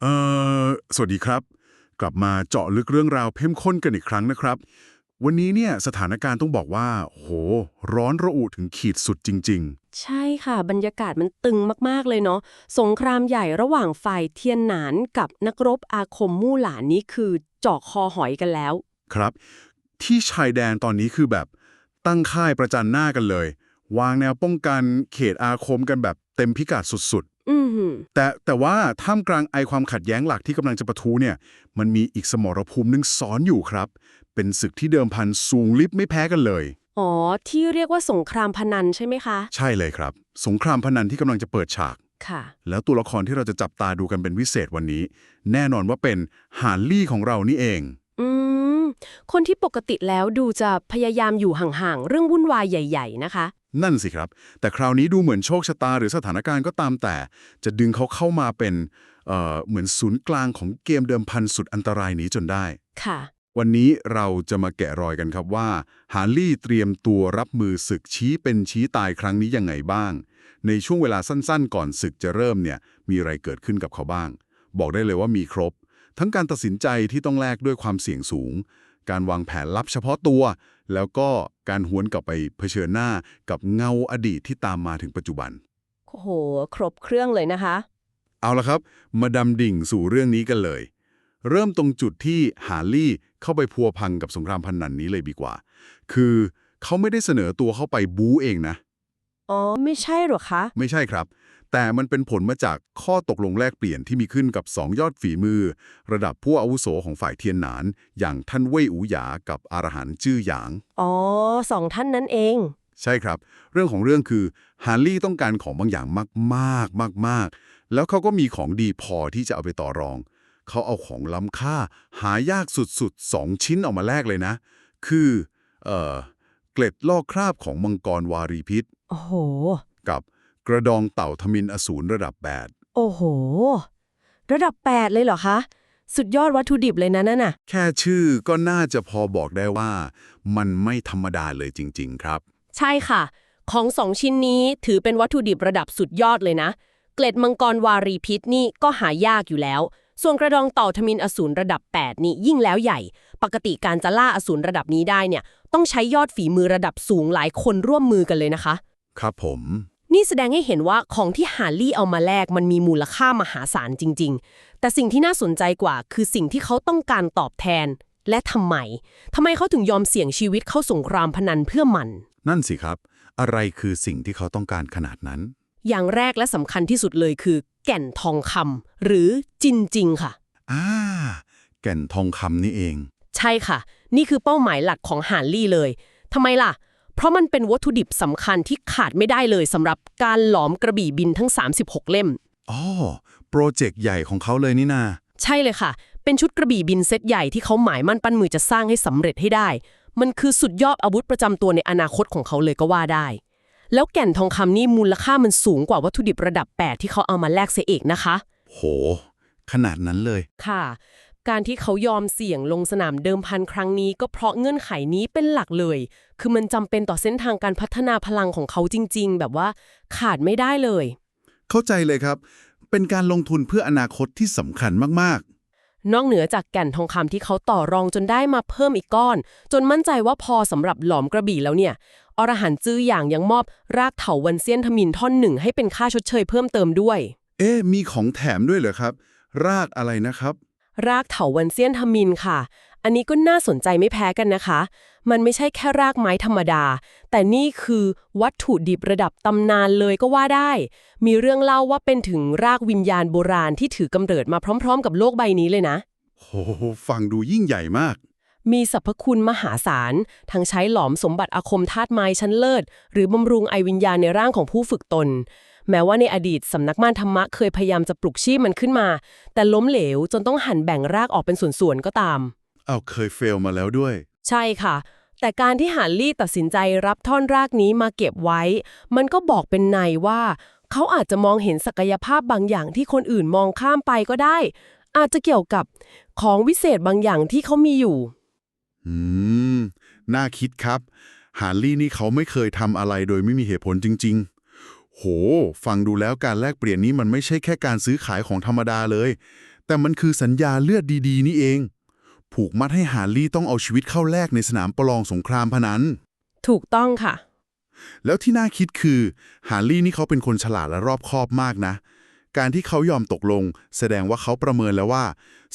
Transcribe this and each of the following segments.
เอ่อสวัสดีครับ กลับมาเจาะลึกเรื่องราวเข้มข้นกันอีกครั้งนะครับ วันนี้เนี่ยสถานการณ์ต้องบอกว่า โห ร้อนระอุถึงขีดสุดจริง ใช่ค่ะ บรรยากาศมันตึงมาก ๆ เลยเนาะสงครามใหญ่ระหว่างฝ่ายเทียนหนานกับนักรบอาคมมู่หลานนี้คือเจาะคอหอยกันแล้ว ๆ ครับ ที่ชายแดนตอนนี้คือแบบตั้งค่ายประจันหน้ากันเลย วางแนวป้องกันเขตอาคมกันแบบเต็มพิกัดสุด อือหือๆแต่แต่ว่าท่ามกลางไอความขัดแย้งหลักที่กำลังจะปะทุเนี่ย มันมีอีกสมรภูมิหนึงซ้อนอยู่ครับ เป็นศึกที่เดิมพันสูงลิบไม่แพ้กันเลย อ๋อ ที่เรียกว่าสงครามพนันใช่ไหมคะ ใช่เลยครับ สงครามพนันที่กำลังจะเปิดฉาก ค่ะ แล้วตัวละครที่เราจะจับตาดูกันเป็นพิเศษวันนี้ แน่นอนว่าเป็นฮาร์ลี่ของเรานี่เอง อืม คนที่ปกติแล้วดูจะพยายามอยู่ห่างๆเรื่องวุ่นวายใหญ่ ๆ นะคะ นั่นสิครับ แต่คราวนี้ดูเหมือนโชคชะตาหรือสถานการณ์ก็ตามแต่ จะดึงเขาเข้ามาเป็นเอ่อเหมือนศูนย์กลางของเกมเดิมพันสุดอันตรายนี้จนได้ ค่ะ วันนี้เราจะมาแกะรอยกันครับว่าฮาร์ลี่เตรียมตัวรับมือศึกชี้เป็นชี้ตายครั้งนี้ยังไงบ้าง ในช่วงเวลาสั้นๆ ก่อนศึกจะเริ่มเนี่ย มีอะไรเกิดขึ้นกับเขาบ้าง บอกได้เลยว่ามีครบ ทั้งการตัดสินใจที่ต้องแลกด้วยความเสี่ยงสูง การวางแผนลับเฉพาะตัว แล้วก็การหวนกลับไปเผชิญหน้ากับเงาอดีตที่ตามมาถึงปัจจุบัน โอ้โห ครบเครื่องเลยนะคะ เอาละครับ มาดำดิ่งสู่เรื่องนี้กันเลย เริ่มตรงจุดที่ฮาร์ลี่เข้าไปพัวพันกับสงครามพันนันนี้เลยดีกว่า คือเขาไม่ได้เสนอตัวเข้าไปบู๊เองนะ อ๋อ ไม่ใช่หรอคะ ไม่ใช่ครับ แต่มันเป็นผลมาจากข้อตกลงแลกเปลี่ยนที่มีขึ้นกับ 2 ยอดฝีมือ ระดับผู้อาวุโสของฝ่ายเทียนหนาน อย่างท่านเว่ยอูหยากับอารหันต์จื้อหยาง อ๋อสองท่านนั้นเอง ใช่ครับ เรื่องของเรื่องคือฮาร์ลี่ต้องการของบางอย่างมากๆมากๆ แล้วเขาก็มีของดีพอที่จะเอาไปต่อรอง เขาเอาของล้ำค่า หายากสุดๆสองชิ้นออกมาแลกเลยนะ คือเอ่อเกล็ดลอกคราบของมังกรวารีพิษโอ้โห กับ กระดองเต่าทมินอสูรระดับแปดโอ้โห ระดับ 8 เลยเหรอคะ สุดยอดวัตถุดิบเลยนะนั่นน่ะ แค่ชื่อก็น่าจะพอบอกได้ว่า มันไม่ธรรมดาเลยจริง ๆ ครับ ใช่ค่ะ ของสองชิ้นนี้ถือเป็นวัตถุดิบระดับสุดยอดเลยนะ เกล็ดมังกรวารีพิษนี่ก็หายากอยู่แล้ว ส่วนกระดองเต่าทมินอสูรระดับ 8 นี่ยิ่งแล้วใหญ่ ปกติการจะล่าอสูรระดับนี้ได้เนี่ย ต้องใช้ยอดฝีมือระดับสูงหลายคนร่วมมือกันเลยนะคะ ครับผม นี่แสดงให้เห็นว่าของที่ฮาร์ลี่เอามาแลกมันมีมูลค่ามหาศาลจริง ๆ แต่สิ่งที่น่าสนใจกว่า คือสิ่งที่เขาต้องการตอบแทน และทำไมทำไมเขาถึงยอมเสี่ยงชีวิตเข้าสงครามพนันเพื่อมัน นั่นสิครับ อะไรคือสิ่งที่เขาต้องการขนาดนั้น อย่างแรกและสำคัญที่สุดเลยคือ แก่นทองคำหรือจินจริงค่ะ อ่า แก่นทองคำนี่เอง ใช่ค่ะ นี่คือเป้าหมายหลักของฮาร์ลี่เลยทำไมล่ะ เพราะมันเป็นวัตถุดิบสำคัญที่ขาดไม่ได้เลยสำหรับการหลอมกระบี่บินทั้ง 36 เล่ม อ๋อ โปรเจกต์ใหญ่ของเขาเลยนี่นา ใช่เลยค่ะ เป็นชุดกระบี่บินเซตใหญ่ที่เขาหมายมั่นปั้นมือจะสร้างให้สำเร็จให้ได้ มันคือสุดยอดอาวุธประจำตัวในอนาคตของเขาเลยก็ว่าได้ แล้วแก่นทองคำนี่มูลค่ามันสูงกว่าวัตถุดิบระดับ 8 ที่เขาเอามาแลกเสียเองนะคะ โห ขนาดนั้นเลย ค่ะ การที่เขายอมเสี่ยงลงสนามเดิมพันครั้งนี้ก็เพราะเงื่อนไขนี้เป็นหลักเลย คือมันจำเป็นต่อเส้นทางการพัฒนาพลังของเขาจริง ๆ แบบว่าขาดไม่ได้เลย เข้าใจเลยครับ เป็นการลงทุนเพื่ออนาคตที่สำคัญมากนอกเหนือจากแก่นทองคำที่เขาต่อรองจนได้มาเพิ่มอีกก้อน จนมั่นใจว่าพอสำหรับหลอมกระบี่แล้วเนี่ย อรหันต์จื้ออย่างยังมอบรากเถาวันเซียนทมินท่อนหนึ่งให้เป็นค่าชดเชยเพิ่มเติมด้วยๆเอ๊ะมีของแถมด้วยเหรอครับ รากอะไรนะครับ รากเถาวันเซียนทมินค่ะ อันนี้ก็น่าสนใจไม่แพ้กันนะคะ มันไม่ใช่แค่รากไม้ธรรมดา แต่นี่คือวัตถุดิบระดับตำนานเลยก็ว่าได้ มีเรื่องเล่าว่าเป็นถึงรากวิญญาณโบราณที่ถือกำเนิดมาพร้อม ๆ กับโลกใบนี้เลยนะโหฟังดูยิ่งใหญ่มาก มีสรรพคุณมหาศาล ทั้งใช้หลอมสมบัติอาคมธาตุไม้ชั้นเลิศ หรือบำรุงไอวิญญาณในร่างของผู้ฝึกตน แม้ว่าในอดีตสำนักม่านธรรมะเคยพยายามจะปลุกชีพมันขึ้นมา แต่ล้มเหลวจนต้องหั่นแบ่งรากออกเป็นส่วนๆก็ตาม เอาเคยเฟลมาแล้วด้วย ใช่ค่ะ แต่การที่ฮาร์ลี่ตัดสินใจรับท่อนรากนี้มาเก็บไว้ มันก็บอกเป็นในว่า เขาอาจจะมองเห็นศักยภาพบางอย่างที่คนอื่นมองข้ามไปก็ได้ อาจจะเกี่ยวกับของวิเศษบางอย่างที่เขามีอยู่ อืม น่าคิดครับ ฮาร์ลี่นี่เขาไม่เคยทำอะไรโดยไม่มีเหตุผลจริง ๆ โห ฟังดูแล้วการแลกเปลี่ยนนี้มันไม่ใช่แค่การซื้อขายของธรรมดาเลย แต่มันคือสัญญาเลือดดี ๆ นี่เอง ผูกมัดให้ฮาร์ลี่ต้องเอาชีวิตเข้าแลกในสนามประลองสงครามพนัน ถูกต้องค่ะ แล้วที่น่าคิดคือฮาร์ลี่นี่เขาเป็นคนฉลาดและรอบคอบมากนะ การที่เขายอมตกลง แสดงว่าเขาประเมินแล้วว่า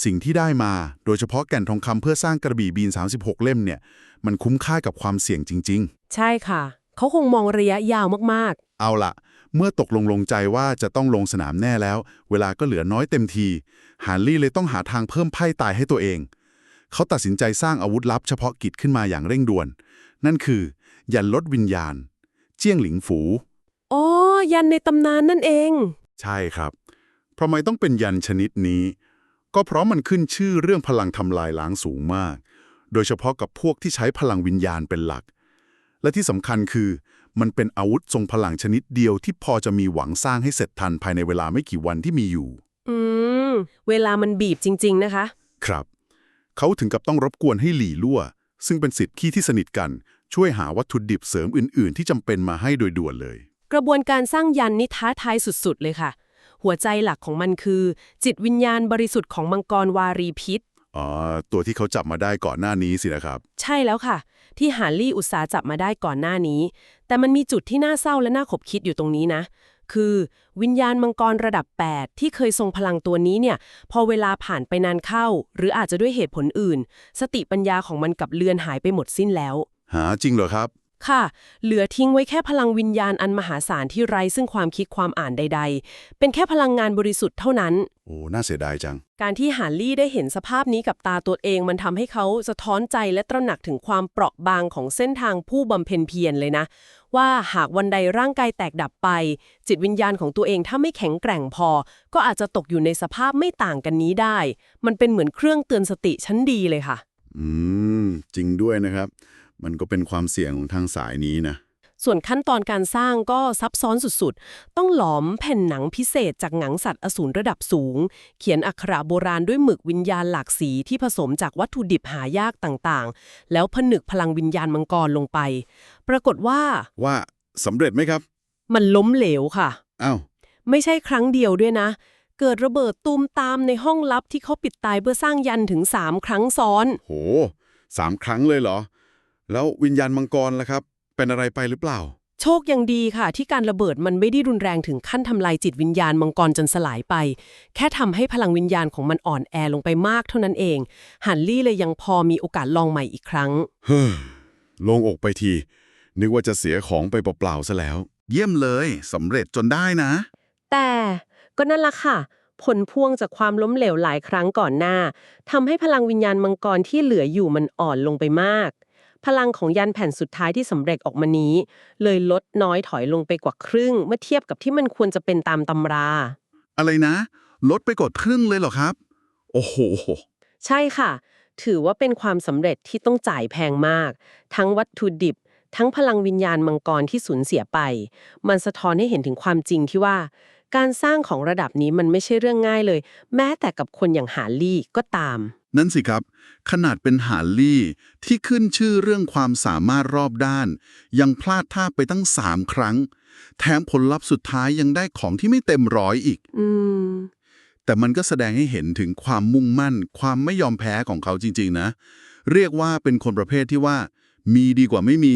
สิ่งที่ได้มา โดยเฉพาะแก่นทองคำเพื่อสร้างกระบี่บีน 36 เล่มเนี่ย มันคุ้มค่ากับความเสี่ยงจริงใช่ค่ะ เขาคงมองระยะยาวมากๆ เอาละ เมื่อตกลงลงใจว่าจะต้องลงสนามแน่แล้ว เวลาก็เหลือน้อยเต็มทีฮาร์ลี่เลยต้องหาทางเพิ่มไพ่ตายให้ตัวเอง เขาตัดสินใจสร้างอาวุธลับเฉพาะกิจขึ้นมาอย่างเร่งด่วน นั่นคือยันลดวิญญาณ เจี้ยงหลิงฝูๆอ๋อยันในตำนานนั่นเอง ใช่ครับเพราะไม่ต้องเป็นยันชนิดนี้ ก็เพราะมันขึ้นชื่อเรื่องพลังทำลายล้างสูงมาก โดยเฉพาะกับพวกที่ใช้พลังวิญญาณเป็นหลัก และที่สำคัญคือ มันเป็นอาวุธทรงพลังชนิดเดียวที่พอจะมีหวังสร้างให้เสร็จทันภายในเวลาไม่กี่วันที่มีอยู่ อืม เวลามันบีบจริง ๆ นะคะ ครับ เขาถึงกับต้องรบกวนให้หลี่ลั่ว ซึ่งเป็นสิทธิ์ขี้ที่สนิทกัน ช่วยหาวัตถุดิบเสริมอื่น ๆ ที่จำเป็นมาให้โดยด่วนเลย กระบวนการสร้างยันนี่ท้าทายสุด ๆ เลยค่ะ หัวใจหลักของมันคือ จิตวิญญาณบริสุทธิ์ของมังกรวารีพิษอ๋อ ตัวที่เขาจับมาได้ก่อนหน้านี้สินะครับ ใช่แล้วค่ะ ที่ฮาร์ลี่อุตสาห์จับมาได้ก่อนหน้านี้ แต่มันมีจุดที่น่าเศร้าและน่าขบคิดอยู่ตรงนี้นะ คือวิญญาณมังกรระดับ 8 ที่เคยทรงพลังตัวนี้เนี่ย พอเวลาผ่านไปนานเข้า หรืออาจจะด้วยเหตุผลอื่น สติปัญญาของมันกับเลือนหายไปหมดสิ้นแล้ว หาจริงเหรอครับ ค่ะ เหลือทิ้งไว้แค่พลังวิญญาณอันมหาศาลที่ไร้ซึ่งความคิดความอ่านใด ๆ เป็นแค่พลังงานบริสุทธิ์เท่านั้น โอ้น่าเสียดายจัง การที่ฮาร์ลี่ได้เห็นสภาพนี้กับตาตัวเอง มันทำให้เขาสะท้อนใจและตระหนักถึงความเปราะบางของเส้นทางผู้บำเพ็ญเพียรเลยนะ ว่าหากวันใดร่างกายแตกดับไป จิตวิญญาณของตัวเองถ้าไม่แข็งแกร่งพอ ก็อาจจะตกอยู่ในสภาพไม่ต่างกันนี้ได้ มันเป็นเหมือนเครื่องเตือนสติชั้นดีเลยค่ะ อืม จริงด้วยนะครับ มันก็เป็นความเสี่ยงของทางสายนี้นะ ส่วนขั้นตอนการสร้างก็ซับซ้อนสุดๆ ต้องหลอมแผ่นหนังพิเศษจากหนังสัตว์อสูรระดับสูง เขียนอักขระโบราณด้วยหมึกวิญญาณหลากสีที่ผสมจากวัตถุดิบหายากต่างๆ แล้วผนึกพลังวิญญาณมังกรลงไป ปรากฏว่า ว่าสำเร็จไหมครับ มันล้มเหลวค่ะ อ้าว ไม่ใช่ครั้งเดียวด้วยนะ เกิดระเบิดตูมตามในห้องลับที่เขาปิดตายเพื่อสร้างยันถึง3ครั้งซ้อน โหสามครั้งเลยเหรอ แล้ววิญญาณมังกรล่ะครับ เป็นอะไรไปหรือเปล่า โชคยังดีค่ะ ที่การระเบิดมันไม่ได้รุนแรงถึงขั้นทำลายจิตวิญญาณมังกรจนสลายไป แค่ทำให้พลังวิญญาณของมันอ่อนแอลงไปมากเท่านั้นเอง ฮันลี่เลยยังพอมีโอกาสลองใหม่อีกครั้ง เฮ้อโลงอกไปที นึกว่าจะเสียของไปเปล่าๆซะแล้ว เยี่ยมเลยสำเร็จจนได้นะ แต่ก็นั่นละค่ะ ผลพวงจากความล้มเหลวหลายครั้งก่อนหน้าทำให้พลังวิญญาณมังกรที่เหลืออยู่มันอ่อนลงไปมาก พลังของยันแผ่นสุดท้ายที่สำเร็จออกมานี้ เลยลดน้อยถอยลงไปกว่าครึ่ง เมื่อเทียบกับที่มันควรจะเป็นตามตำรา อะไรนะ ลดไปกดครึ่งเลยเหรอครับ โอ้โห ใช่ค่ะ ถือว่าเป็นความสำเร็จที่ต้องจ่ายแพงมาก ทั้งวัตถุดิบ ทั้งพลังวิญญาณมังกรที่สูญเสียไป มันสะท้อนให้เห็นถึงความจริงที่ว่า การสร้างของระดับนี้มันไม่ใช่เรื่องง่ายเลย แม้แต่กับคนอย่างหาลี่ก็ตาม นั่นสิครับ ขนาดเป็นหาร์ลี่ ที่ขึ้นชื่อเรื่องความสามารถรอบด้าน ยังพลาดท่าไปตั้งสามครั้ง แถมผลลัพธ์สุดท้ายยังได้ของที่ไม่เต็มร้อยอีกอืมแต่มันก็แสดงให้เห็นถึงความมุ่งมั่น ความไม่ยอมแพ้ของเขาจริง ๆ นะ เรียกว่าเป็นคนประเภทที่ว่า มีดีกว่าไม่มี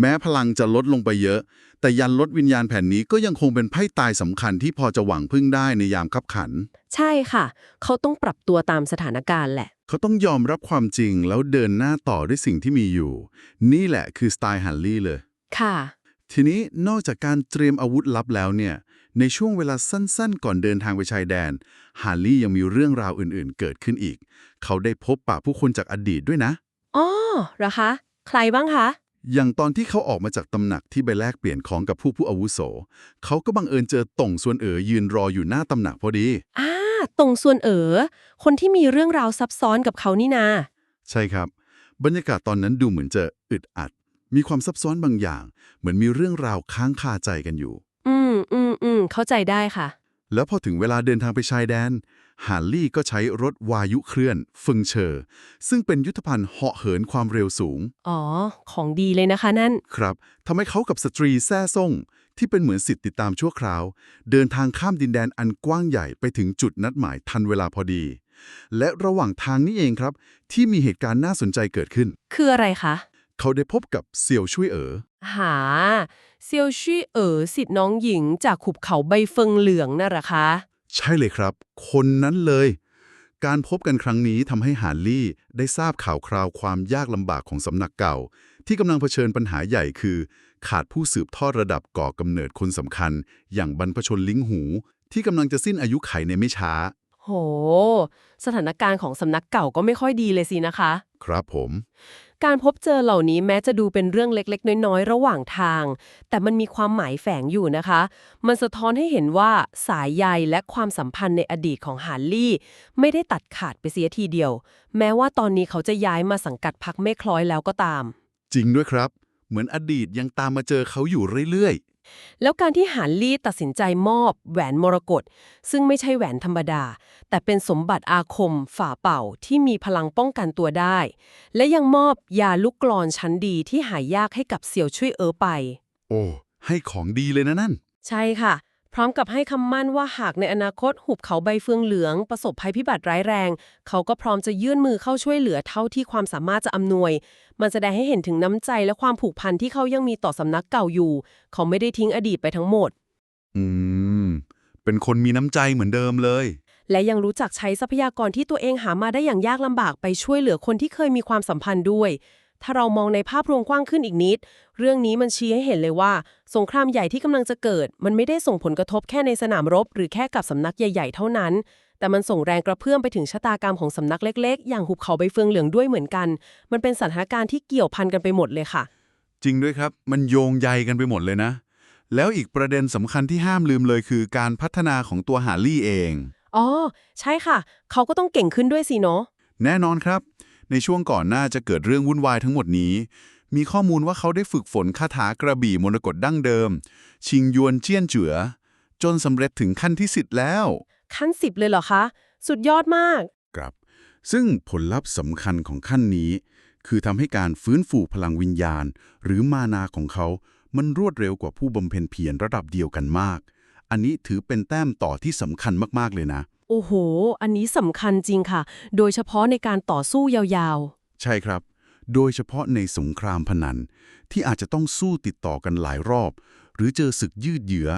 แม้พลังจะลดลงไปเยอะ แต่ยันลดวิญญาณแผ่นนี้ก็ยังคงเป็นไพ่ตายสำคัญที่พอจะหวังพึ่งได้ในยามคับขัน ใช่ค่ะ เขาต้องปรับตัวตามสถานการณ์แหละ เขาต้องยอมรับความจริงแล้วเดินหน้าต่อด้วยสิ่งที่มีอยู่ นี่แหละคือสไตล์ฮันลี่เลย ค่ะ ทีนี้นอกจากการเตรียมอาวุธลับแล้วเนี่ย ในช่วงเวลาสั้นๆ ก่อนเดินทางไปชายแดนฮาร์ลี่ยังมีเรื่องราวอื่นๆ เกิดขึ้นอีก เขาได้พบปะผู้คนจากอดีตด้วยนะอ๋อเหรอคะ ใครบ้างคะ อย่างตอนที่เขาออกมาจากตำหนักที่ไปแลกเปลี่ยนของกับผู้ผู้อาวุโส เขาก็บังเอิญเจอต่งส่วนเอ๋อยืนรออยู่หน้าตำหนักพอดี อ่าตรงส่วนเอ๋อคนที่มีเรื่องราวซับซ้อนกับเขานี่นา ใช่ครับ บรรยากาศตอนนั้นดูเหมือนจะอึดอัด มีความซับซ้อนบางอย่าง เหมือนมีเรื่องราวค้างคาใจกันอยู่ อืมอืมอืมเข้าใจได้ค่ะ แล้วพอถึงเวลาเดินทางไปชายแดน ฮาร์ลี่ก็ใช้รถวายุเคลื่อนฟึงเชอร์ซึ่งเป็นยุทธภัณฑ์เหาะเหินความเร็วสูง อ๋อ ของดีเลยนะคะนั่น ครับทำให้เขากับสตรีแซ่ซ่ง ที่เป็นเหมือนสิทธิ์ติดตามชั่วคราว เดินทางข้ามดินแดนอันกว้างใหญ่ไปถึงจุดนัดหมายทันเวลาพอดี และระหว่างทางนี้เองครับ ที่มีเหตุการณ์น่าสนใจเกิดขึ้น คืออะไรคะ เขาได้พบกับเสี่ยวช่วยเอ๋อหา เซียวชี่เอ๋อสิทธิ์น้องหญิงจากขุบเขาใบเฟิงเหลืองน่ะเหรอคะ ใช่เลยครับ คนนั้นเลย การพบกันครั้งนี้ทำให้หานลี่ได้ทราบข่าวคราวความยากลำบากของสำนักเก่า ที่กำลังเผชิญปัญหาใหญ่คือ ขาดผู้สืบทอดระดับก่อกำเนิดคนสำคัญ อย่างบรรพชนลิงหู ที่กำลังจะสิ้นอายุไขในไม่ช้า โห สถานการณ์ของสำนักเก่าก็ไม่ค่อยดีเลยสินะคะ ครับผม การพบเจอเหล่านี้แม้จะดูเป็นเรื่องเล็กๆ น้อยๆ ระหว่างทาง แต่มันมีความหมายแฝงอยู่นะคะ มันสะท้อนให้เห็นว่าสายใยและความสัมพันธ์ในอดีตของฮาร์ลี่ ไม่ได้ตัดขาดไปเสียทีเดียว แม้ว่าตอนนี้เขาจะย้ายมาสังกัดพักเมฆคล้อยแล้วก็ตาม จริงด้วยครับ เหมือนอดีตยังตามมาเจอเขาอยู่เรื่อย แล้วการที่หานลี่ตัดสินใจมอบ แหวนมรกตซึ่งไม่ใช่แหวนธรรมดา แต่เป็นสมบัติอาคมฝ่าเป่าที่มีพลังป้องกันตัวได้ และยังมอบยาลูกกลอนชั้นดีที่หายากให้กับเสี่ยวช่วยเอ๋อไปๆโอ้ ให้ของดีเลยนะนั่น ใช่ค่ะ พร้อมกับให้คำมั่นว่าหากในอนาคตหุบเขาใบเฟืองเหลือง ประสบภัยพิบัติร้ายแรง เขาก็พร้อมจะยื่นมือเข้าช่วยเหลือเท่าที่ความสามารถจะอำนวย มันแสดงให้เห็นถึงน้ำใจและความผูกพันที่เขายังมีต่อสำนักเก่าอยู่ เขาไม่ได้ทิ้งอดีตไปทั้งหมด อืม เป็นคนมีน้ำใจเหมือนเดิมเลย และยังรู้จักใช้ทรัพยากรที่ตัวเองหามาได้อย่างยากลำบากไปช่วยเหลือคนที่เคยมีความสัมพันธ์ด้วย ถ้าเรามองในภาพรวมกว้างขึ้นอีกนิด เรื่องนี้มันชี้ให้เห็นเลยว่า สงครามใหญ่ที่กำลังจะเกิด มันไม่ได้ส่งผลกระทบแค่ในสนามรบ หรือแค่กับสำนักใหญ่ๆ เท่านั้น แต่มันส่งแรงกระเพื่อมไปถึงชะตากรรมของสำนักเล็ก ๆ อย่างหุบเขาใบเฟืองเหลืองด้วยเหมือนกัน มันเป็นสถานการณ์ที่เกี่ยวพันกันไปหมดเลยค่ะ จริงด้วยครับ มันโยงใยกันไปหมดเลยนะ แล้วอีกประเด็นสำคัญที่ห้ามลืมเลยคือการพัฒนาของตัวหาลี่เอง อ๋อ ใช่ค่ะ เขาก็ต้องเก่งขึ้นด้วยสิเนาะ แน่นอนครับ ในช่วงก่อนหน้าจะเกิดเรื่องวุ่นวายทั้งหมดนี้ มีข้อมูลว่าเขาได้ฝึกฝนคาถากระบี่มรกตดั้งเดิม ชิงยวนเจี้ยนเจือ จนสำเร็จถึงขั้นที่สิทธิ์แล้ว ขั้นสิบเลยเหรอคะ สุดยอดมาก ครับ ซึ่งผลลัพธ์สำคัญของขั้นนี้ คือทำให้การฟื้นฟูพลังวิญญาณ หรือมานาของเขา มันรวดเร็วกว่าผู้บำเพ็ญเพียรระดับเดียวกันมาก อันนี้ถือเป็นแต้มต่อที่สำคัญมากๆเลยนะ โอ้โห อันนี้สำคัญจริงค่ะ โดยเฉพาะในการต่อสู้ยาวใช่ครับ โดยเฉพาะในสงครามพนัน ที่อาจจะต้องสู้ติดต่อกันหลายรอบ หรือเจอศึกยืดเยื้อ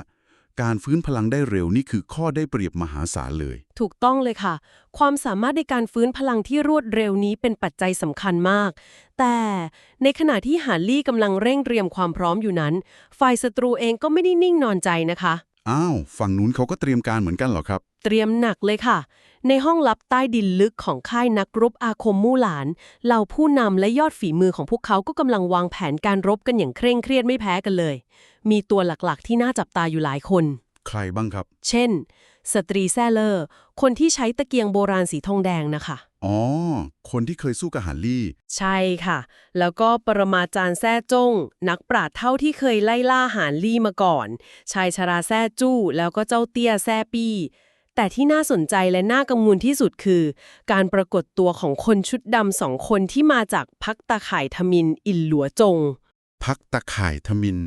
การฟื้นพลังได้เร็วนี่คือข้อได้เปรียบมหาศาลเลยๆถูกต้องเลยค่ะ ความสามารถในการฟื้นพลังที่รวดเร็วนี้เป็นปัจจัยสำคัญมาก แต่ในขณะที่ฮาร์ลี่กำลังเร่งเตรียมความพร้อมอยู่นั้น ฝ่ายศัตรูเองก็ไม่ได้นิ่งนอนใจนะคะ อ้าวฝั่งนู้นเขาก็เตรียมการเหมือนกันเหรอครับ เตรียมหนักเลยค่ะ ในห้องลับใต้ดินลึกของค่ายนักรบอาคมมู่หลาน เหล่าผู้นำและยอดฝีมือของพวกเขาก็กำลังวางแผนการรบกันอย่างเคร่งเครียดไม่แพ้กันเลย มีตัวหลักๆ ที่น่าจับตาอยู่หลายคน ใครบ้างครับ เช่น สตรีแซ่เลอร์ คนที่ใช้ตะเกียงโบราณสีทองแดงนะคะ อ๋อ คนที่เคยสู้กับหานลี่ ใช่ค่ะ แล้วก็ปรมาจารย์แซ่จ้ง นักปราชญ์เท่าที่เคยไล่ล่าหานลี่มาก่อน ชายชราแซ่จู้ แล้วก็เจ้าเตี้ยแซ่ปี้ แต่ที่น่าสนใจและน่ากังวลที่สุดคือ การปรากฏตัวของคนชุดดำสองคนที่มาจากพักตาข่ายทมินอินหลัวจง พักตะข่ายทมิน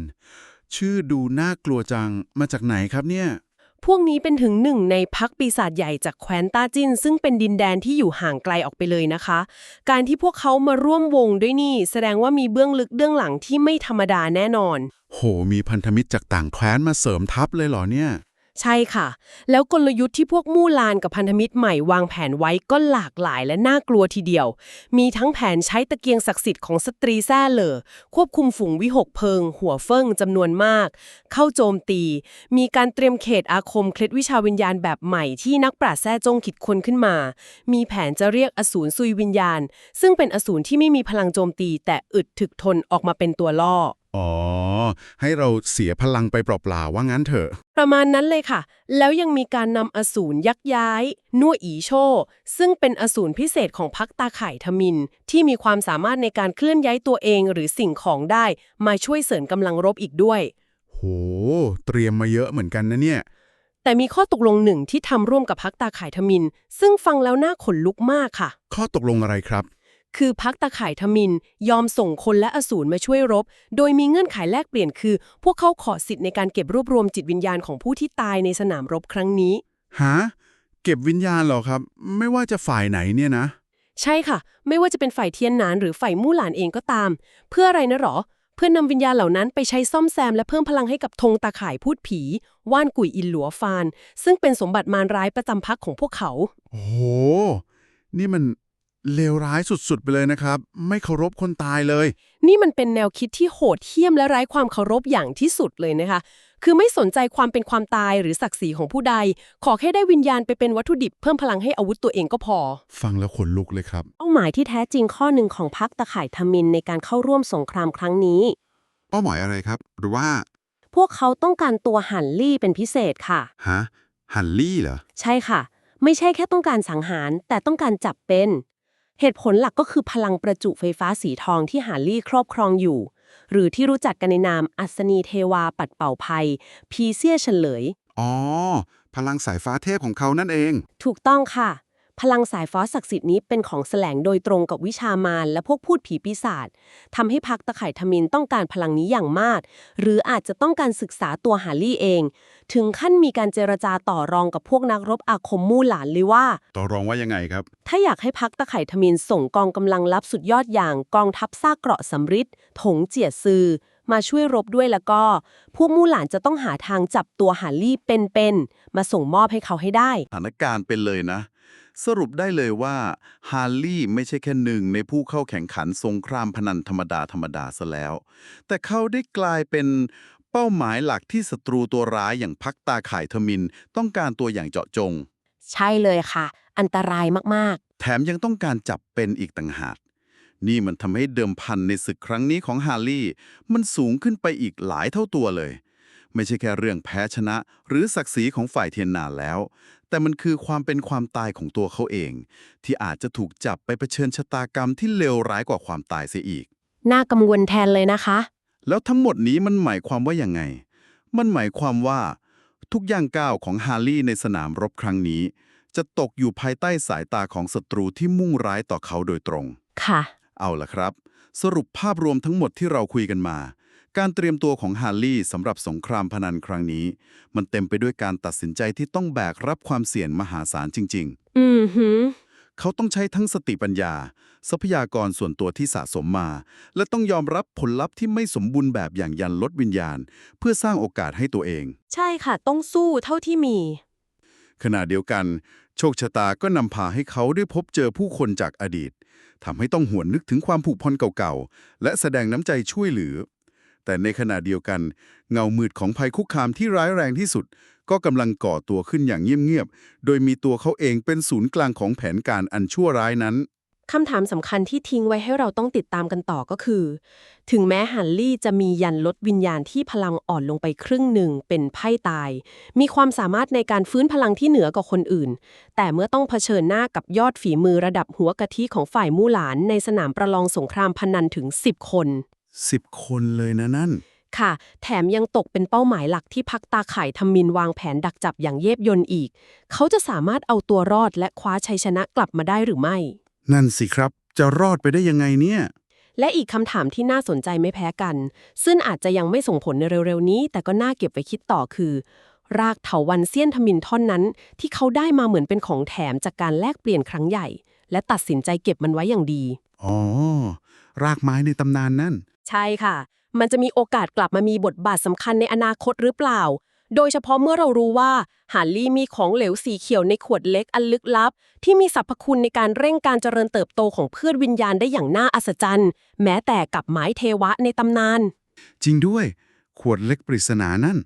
ชื่อดูน่ากลัวจัง มาจากไหนครับเนี่ย พวกนี้เป็นถึงหนึ่งในพักปีศาจใหญ่จากแคว้นต้าจิน ซึ่งเป็นดินแดนที่อยู่ห่างไกลออกไปเลยนะคะ การที่พวกเขามาร่วมวงด้วยนี่ แสดงว่ามีเบื้องลึกเบื้องหลังที่ไม่ธรรมดาแน่นอน โห มีพันธมิตรจากต่างแคว้นมาเสริมทัพเลยเหรอเนี่ย ใช่ค่ะ แล้วกลยุทธ์ที่พวกมู่ลานกับพันธมิตรใหม่วางแผนไว้ก็หลากหลายและน่ากลัวทีเดียว มีทั้งแผนใช้ตะเกียงศักดิ์สิทธิ์ของสตรีแซ่เหลอควบคุมฝูงวิหกเพิง หัวเฟิงจำนวนมาก เข้าโจมตี มีการเตรียมเขตอาคมเคล็ดวิชาวิญญาณแบบใหม่ที่นักปราชญ์แซ่จงคิดค้นขึ้นมา มีแผนจะเรียกอสูรซุยวิญญาณ ซึ่งเป็นอสูรที่ไม่มีพลังโจมตี แต่อึดถึกทนออกมาเป็นตัวล่อ อ๋อ ให้เราเสียพลังไปเปล่าๆว่างั้นเถอะ ประมาณนั้นเลยค่ะ แล้วยังมีการนำอสูรยักย้าย นัวอีโช ซึ่งเป็นอสูรพิเศษของพักตาข่ายทมิน ที่มีความสามารถในการเคลื่อนย้ายตัวเองหรือสิ่งของได้ มาช่วยเสริมกำลังรบอีกด้วย โห เตรียมมาเยอะเหมือนกันนะเนี่ย แต่มีข้อตกลงหนึ่งที่ทำร่วมกับพักตาข่ายทมิน ซึ่งฟังแล้วน่าขนลุกมากค่ะ ข้อตกลงอะไรครับ คือพักตะข่ายทมินยอมส่งคนและอสูรมาช่วยรบ โดยมีเงื่อนไขแลกเปลี่ยนคือ พวกเขาขอสิทธิ์ในการเก็บรวบรวมจิตวิญญาณของผู้ที่ตายในสนามรบครั้งนี้ หา เก็บวิญญาณเหรอครับ ไม่ว่าจะฝ่ายไหนเนี่ยนะ ใช่ค่ะ ไม่ว่าจะเป็นฝ่ายเทียนหนานหรือฝ่ายมู่หลานเองก็ตาม เพื่ออะไรนะหรอ เพื่อนำวิญญาณเหล่านั้นไปใช้ซ่อมแซมและเพิ่มพลังให้กับธงตาข่ายพูดผี ว่านกุยอินหลัวฟาน ซึ่งเป็นสมบัติมารร้ายประจำพักของพวกเขา โอ้โห นี่มัน เลวร้ายสุดๆ ไปเลยนะครับ ไม่เคารพคนตายเลย นี่มันเป็นแนวคิดที่โหดเหี้ยมและไร้ความเคารพอย่างที่สุดเลยนะคะ คือไม่สนใจความเป็นความตายหรือศักดิ์ศรีของผู้ใด ขอแค่ได้วิญญาณไปเป็นวัตถุดิบเพิ่มพลังให้อาวุธตัวเองก็พอ ฟังแล้วขนลุกเลยครับ เป้าหมายที่แท้จริงข้อหนึ่งของพรรคตะข่ายทมินในการเข้าร่วมสงครามครั้งนี้ เป้าหมายอะไรครับ หรือว่าพวกเขาต้องการตัวหันลี่เป็นพิเศษค่ะ ฮะฮันลี่เหรอ ใช่ค่ะ ไม่ใช่แค่ต้องการสังหาร แต่ต้องการจับเป็น เหตุผลหลักก็คือพลังประจุไฟฟ้าสีทองที่หาลี่ครอบครองอยู่ หรือที่รู้จักกันในนามอัศนีเทวาปัดเป่าภัย พีเซียเฉลย อ๋อ พลังสายฟ้าเทพของเขานั่นเอง ถูกต้องค่ะ พลังสายฟ้าศักดิ์สิทธิ์นี้เป็นของแสลงโดยตรงกับวิชามารและพวกพูดผีปีศาจทำให้พักตะไคร่ทมินต้องการพลังนี้อย่างมาก หรืออาจจะต้องการศึกษาตัวหาลี่เอง ถึงขั้นมีการเจรจาต่อรองกับพวกนักรบอาคมมู่หลานเลยว่า ต่อรองว่ายังไงครับ ถ้าอยากให้พักตะไคร่ทมินส่งกองกำลังลับสุดยอดอย่างกองทัพซากเกราะสำริดถงเจียซือมาช่วยรบด้วยแล้วก็ พวกมู่หลานจะต้องหาทางจับตัวหาลี่เป็นๆ มาส่งมอบให้เขาให้ได้สถานการณ์เป็นเลยนะ สรุปได้เลยว่าฮาร์ลี่ไม่ใช่แค่หนึ่งในผู้เข้าแข่งขันสงครามพนันธรรมดาธรรมดาซะแล้ว แต่เขาได้กลายเป็นเป้าหมายหลักที่ศัตรูตัวร้ายอย่างพักตาข่ายทมิน ต้องการตัวอย่างเจาะจง ใช่เลยค่ะ อันตรายมากแถมยังต้องการจับเป็นอีกต่างหาก นี่มันทำให้เดิมพันในศึกครั้งนี้ของฮาร์ลี่มันสูงขึ้นไปอีกหลายเท่าตัวเลย ไม่ใช่แค่เรื่องแพ้ชนะ หรือศักดิ์ศรีของฝ่ายเทียนนานแล้ว แต่มันคือความเป็นความตายของตัวเขาเอง ที่อาจจะถูกจับไปเผชิญชะตากรรมที่เลวร้ายกว่าความตายเสียอีกๆน่ากังวลแทนเลยนะคะ แล้วทั้งหมดนี้มันหมายความว่ายังไง มันหมายความว่า ทุกย่างก้าวของฮาร์ลี่ในสนามรบครั้งนี้ จะตกอยู่ภายใต้สายตาของศัตรูที่มุ่งร้ายต่อเขาโดยตรง ค่ะ เอาล่ะครับ สรุปภาพรวมทั้งหมดที่เราคุยกันมา การเตรียมตัวของฮาร์ลี่สำหรับสงครามพนันครั้งนี้ มันเต็มไปด้วยการตัดสินใจที่ต้องแบกรับความเสี่ยงมหาศาลจริงอือหือๆเขาต้องใช้ทั้งสติปัญญา ทรัพยากรส่วนตัวที่สะสมมา และต้องยอมรับผลลัพธ์ที่ไม่สมบูรณ์แบบอย่างยันลดวิญญาณ เพื่อสร้างโอกาสให้ตัวเอง ใช่ค่ะ ต้องสู้เท่าที่มี ขณะเดียวกัน โชคชะตาก็นำพาให้เขาได้พบเจอผู้คนจากอดีตทำให้ต้องหวนนึกถึงความผูกพันเก่าๆและแสดงน้ำใจช่วยเหลือ แต่ในขณะเดียวกัน เงามืดของภัยคุกคามที่ร้ายแรงที่สุด ก็กำลังก่อตัวขึ้นอย่างเงียบๆ โดยมีตัวเขาเองเป็นศูนย์กลางของแผนการอันชั่วร้ายนั้นคำถามสำคัญที่ทิ้งไว้ให้เราต้องติดตามกันต่อก็คือ ถึงแม้ฮันลี่จะมียันลดวิญญาณที่พลังอ่อนลงไปครึ่งหนึ่งเป็นไพ่ตาย มีความสามารถในการฟื้นพลังที่เหนือกว่าคนอื่น แต่เมื่อต้องเผชิญหน้ากับยอดฝีมือระดับหัวกะทิของฝ่ายมู่หลานในสนามประลองสงครามพนันถึง 10 คน 10 คนเลยนะนั่น ค่ะ แถมยังตกเป็นเป้าหมายหลักที่พักตาข่ายทำมินวางแผนดักจับอย่างเย็บยนอีก เขาจะสามารถเอาตัวรอดและคว้าชัยชนะกลับมาได้หรือไม่ นั่นสิครับ จะรอดไปได้ยังไงเนี่ย และอีกคำถามที่น่าสนใจไม่แพ้กัน ซึ่งอาจจะยังไม่ส่งผลในเร็วๆนี้ แต่ก็น่าเก็บไว้คิดต่อคือ รากเถาวันเซียนทมินท่อนนั้น ที่เขาได้มาเหมือนเป็นของแถมจากการแลกเปลี่ยนครั้งใหญ่ และตัดสินใจเก็บมันไว้อย่างดี อ๋อ รากไม้ในตำนานนั่นใช่ค่ะ มันจะมีโอกาสกลับมามีบทบาทสำคัญในอนาคตหรือเปล่า โดยเฉพาะเมื่อเรารู้ว่าฮาร์ลี่มีของเหลวสีเขียวในขวดเล็กอันลึกลับ ที่มีสรรพคุณในการเร่งการเจริญเติบโตของพืชวิญญาณได้อย่างน่าอัศจรรย์ แม้แต่กับไม้เทวะในตำนาน จริงด้วย ขวดเล็กปริศนานั่น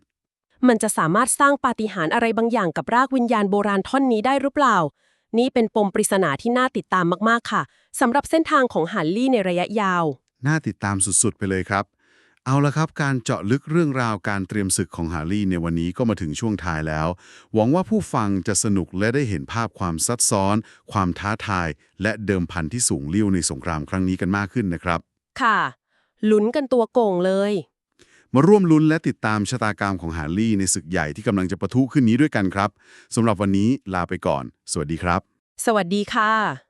มันจะสามารถสร้างปาฏิหาริย์อะไรบางอย่างกับรากวิญญาณโบราณท่อนนี้ได้หรือเปล่า นี่เป็นปมปริศนาที่น่าติดตามมากๆค่ะสำหรับเส้นทางของฮันลี่ในระยะยาว น่าติดตามสุดๆ ไปเลยครับ เอาละครับการเจาะลึกเรื่องราวการเตรียมศึกของฮาร์ลี่ในวันนี้ก็มาถึงช่วงท้ายแล้ว หวังว่าผู้ฟังจะสนุกและได้เห็นภาพความซับซ้อน ความท้าทาย และเดิมพันที่สูงลิ่วในสงครามครั้งนี้กันมากขึ้นนะครับ ค่ะลุ้นกันตัวโก่งเลย มาร่วมลุ้นและติดตามชะตากรรมของฮาร์ลี่ในศึกใหญ่ที่กำลังจะปะทุขึ้นนี้ด้วยกันครับสำหรับวันนี้ลาไปก่อน สวัสดีครับ สวัสดีค่ะ